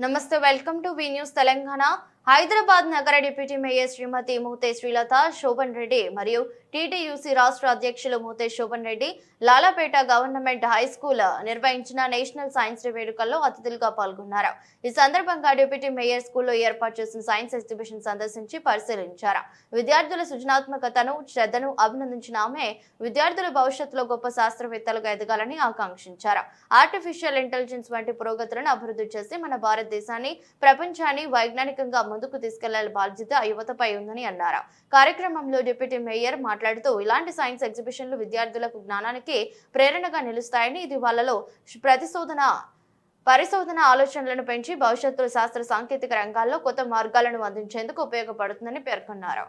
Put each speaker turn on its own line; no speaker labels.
నమస్తే welcome to V News Telangana Hyderabad నగర deputy mayor Shrimati మూతే Srilatha Shobhan Reddy మరియు టీటీయూసీ రాష్ట్ర అధ్యక్షులు Muthe Shobhan Reddy Lalapet government high school నిర్వహించిన నేషనల్ సైన్స్ డే వేడుకల్లో అతిథులుగా పాల్గొన్నారు. ఈ సందర్భంగా డిప్యూటీ మేయర్ స్కూల్లో ఏర్పాటు చేసిన సైన్స్ ఎగ్జిబిషన్ సందర్శించి పరిశీలించారు. విద్యార్థుల సృజనాత్మకతను శ్రద్ధను అభినందించిన ఆమె విద్యార్థుల భవిష్యత్తులో గొప్ప శాస్త్రవేత్తలుగా ఎదగాలని ఆకాంక్షించారు. ఆర్టిఫిషియల్ ఇంటెలిజెన్స్ వంటి పురోగతులను అభివృద్ధి చేసి మన భారతదేశాన్ని ప్రపంచాన్ని వైజ్ఞానికంగా ముందుకు తీసుకెళ్ళాలి బాధ్యత యువతపై ఉందని అన్నారు? కార్యక్రమంలో డిప్యూటీ మేయర్ మాట్లాడుతూ ఇలాంటి సైన్స్ ఎగ్జిబిషన్లు విద్యార్థులకు జ్ఞానానికి ప్రేరణగా నిలుస్తాయని ఇది వాళ్ళలో ప్రతిశోధన పరిశోధన ఆలోచనలను పెంచి భవిష్యత్తులో శాస్త్ర సాంకేతిక రంగాల్లో కొత్త మార్గాలను అందించేందుకు ఉపయోగపడుతుందని పేర్కొన్నారు.